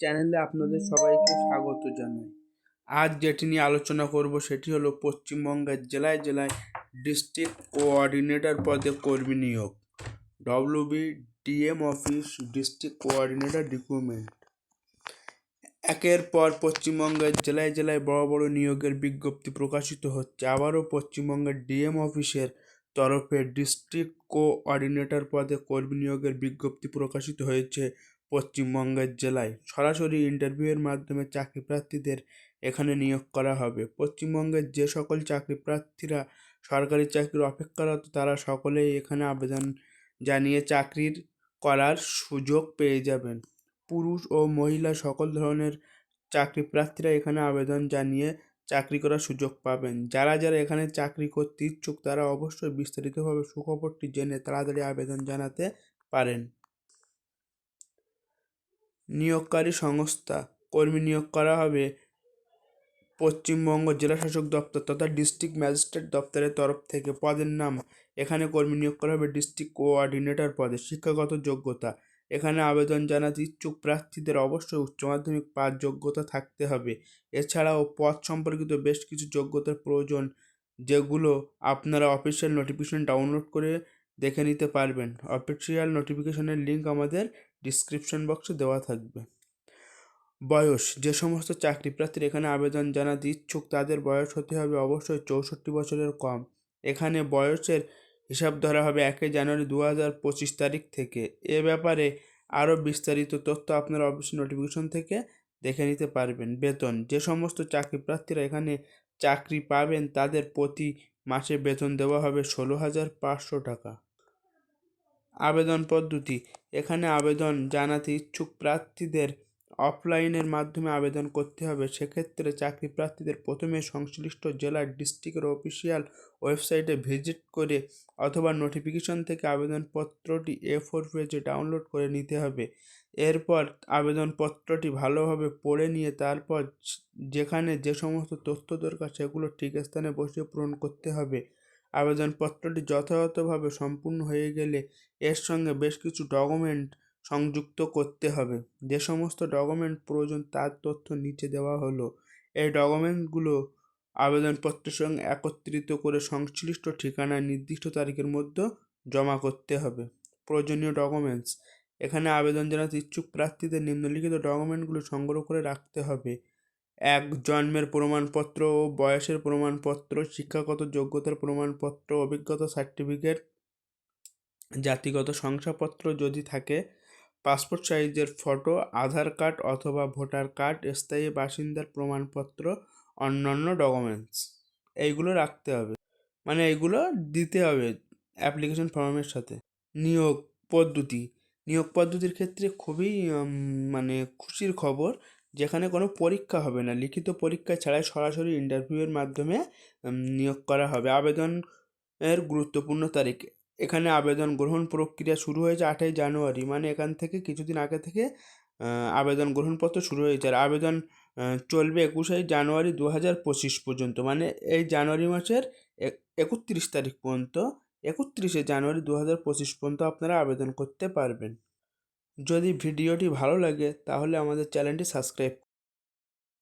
চ্যানেলে আপনাদের সবাইকে স্বাগত জানাই। আজ যেটি নিয়ে আলোচনা করব সেটি হলো পশ্চিমবঙ্গের জেলায় জেলায় ডিস্ট্রিক্ট কোঅর্ডিনেটর পদে কর্মী নিয়োগ। WB DM office district coordinator recruitment. একের পর পশ্চিমবঙ্গের জেলায় জেলায় বড় বড় নিয়োগের বিজ্ঞপ্তি প্রকাশিত হচ্ছে। আবারও পশ্চিমবঙ্গের ডিএম অফিসের তরফে ডিস্ট্রিক্ট কোঅর্ডিনেটর পদে কর্মী নিয়োগের বিজ্ঞপ্তি প্রকাশিত হয়েছে। পশ্চিমবঙ্গের জেলায় সরাসরি ইন্টারভিউয়ের মাধ্যমে চাকরি প্রার্থীদের এখানে নিয়োগ করা হবে। পশ্চিমবঙ্গের যে সকল চাকরি প্রার্থীরা সরকারি চাকরির অপেক্ষারত, তারা সকলেই এখানে আবেদন জানিয়ে চাকরির করার সুযোগ পেয়ে যাবেন। পুরুষ ও মহিলা সকল ধরনের চাকরি প্রার্থীরা এখানে আবেদন জানিয়ে চাকরি করার সুযোগ পাবেন। যারা যারা এখানে চাকরি করতে ইচ্ছুক, তারা অবশ্যই বিস্তারিতভাবে সুখবরটি জেনে তাড়াতাড়ি আবেদন জানাতে পারেন। নিয়োগকারী সংস্থা। কর্মী নিয়োগ করা হবে পশ্চিমবঙ্গ জেলাশাসক দপ্তর তথা ডিস্ট্রিক্ট ম্যাজিস্ট্রেট দপ্তরের তরফ থেকে পদের নাম। এখানে কর্মী নিয়োগ করা হবে ডিস্ট্রিক্ট কোঅর্ডিনেটর পদে। শিক্ষাগত যোগ্যতা। এখানে আবেদন জানাতে ইচ্ছুক প্রার্থীদের অবশ্যই উচ্চ মাধ্যমিক পাস যোগ্যতা থাকতে হবে। এছাড়াও পদ সম্পর্কিত বেশ কিছু যোগ্যতার প্রয়োজন, যেগুলো আপনারা অফিসিয়াল নোটিফিকেশন ডাউনলোড করে দেখে নিতে পারবেন। অফিসিয়াল নোটিফিকেশনের লিঙ্ক আমাদের ডিসক্রিপশন বক্সে দেওয়া থাকবে। বয়স, যে সমস্ত চাকরি প্রার্থীর এখানে আবেদন জানাতে ইচ্ছুক তাদের বয়স হতে হবে অবশ্যই চৌষট্টি বছরের কম। এখানে বয়সের হিসাব ধরা হবে একই জানুয়ারি দু হাজার পঁচিশ তারিখ থেকে। এ ব্যাপারে আরও বিস্তারিত তথ্য আপনার অফিস নোটিফিকেশন থেকে দেখে নিতে পারবেন। বেতন, যে সমস্ত চাকরি প্রার্থীরা এখানে চাকরি পাবেন, তাদের প্রতি মাসে বেতন দেওয়া হবে ষোলো হাজার পাঁচশো টাকা। আবেদন পদ্ধতি এখানে আবেদন জানাতে ইচ্ছুক প্রার্থীদের অফলাইনের মাধ্যমে আবেদন করতে হবে। সেক্ষেত্রে চাকরি প্রার্থীদের প্রথমে সংশ্লিষ্ট জেলার ডিস্ট্রিক্টের অফিসিয়াল ওয়েবসাইটে ভিজিট করে অথবা নোটিফিকেশন থেকে আবেদনপত্রটি এ ফোর পেজে ডাউনলোড করে নিতে হবে। এরপর আবেদনপত্রটি ভালোভাবে পড়ে নিয়ে তারপর যেখানে যে সমস্ত তথ্য দরকার সেগুলো ঠিক স্থানে বসে পূরণ করতে হবে। আবেদনপত্রটি যথাযথভাবে সম্পূর্ণ হয়ে গেলে এর সঙ্গে বেশ কিছু ডকুমেন্ট সংযুক্ত করতে হবে। যে সমস্ত ডকুমেন্ট প্রয়োজন তার তথ্য নিচে দেওয়া হলো। এই ডকুমেন্টগুলো আবেদনপত্রের সঙ্গে একত্রিত করে সংশ্লিষ্ট ঠিকানায় নির্দিষ্ট তারিখের মধ্যে জমা করতে হবে। প্রয়োজনীয় ডকুমেন্টস। এখানে আবেদন জানাতে ইচ্ছুক প্রার্থীদের নিম্নলিখিত ডকুমেন্টগুলো সংগ্রহ করে রাখতে হবে। এক জন্মের প্রমাণপত্র ও বয়সের প্রমাণপত্র, শিক্ষাগত যোগ্যতার প্রমাণপত্র, অভিজ্ঞতা সার্টিফিকেট, জাতিগত শংসাপত্র যদি থাকে, পাসপোর্ট সাইজের ফটো, আধার কার্ড অথবা ভোটার কার্ড, স্থায়ী বাসিন্দার প্রমাণপত্র, অন্যান্য ডকুমেন্টস। এইগুলো রাখতে হবে। মানে এইগুলো দিতে হবে অ্যাপ্লিকেশন ফর্মের সাথে। নিয়োগ পদ্ধতি। নিয়োগ পদ্ধতির ক্ষেত্রে খুবই মানে খুশির খবর যেখানে কোনো পরীক্ষা হবে না। লিখিত পরীক্ষা ছাড়াই সরাসরি ইন্টারভিউয়ের মাধ্যমে নিয়োগ করা হবে। আবেদন এর গুরুত্বপূর্ণ তারিখ। এখানে আবেদন গ্রহণ প্রক্রিয়া শুরু হয়েছে আটই জানুয়ারি মানে এখান থেকে কিছুদিন আগে থেকে আবেদন গ্রহণপত্র শুরু হয়েছে। আর আবেদন চলবে একুশে জানুয়ারি দু হাজার পঁচিশ পর্যন্ত মানে এই জানুয়ারি মাসের একত্রিশ তারিখ পর্যন্ত, একত্রিশে জানুয়ারি দু হাজার পঁচিশ পর্যন্ত আপনারা আবেদন করতে পারবেন। যদি ভিডিওটি ভালো লাগে তাহলে আমাদের চ্যানেলটি সাবস্ক্রাইব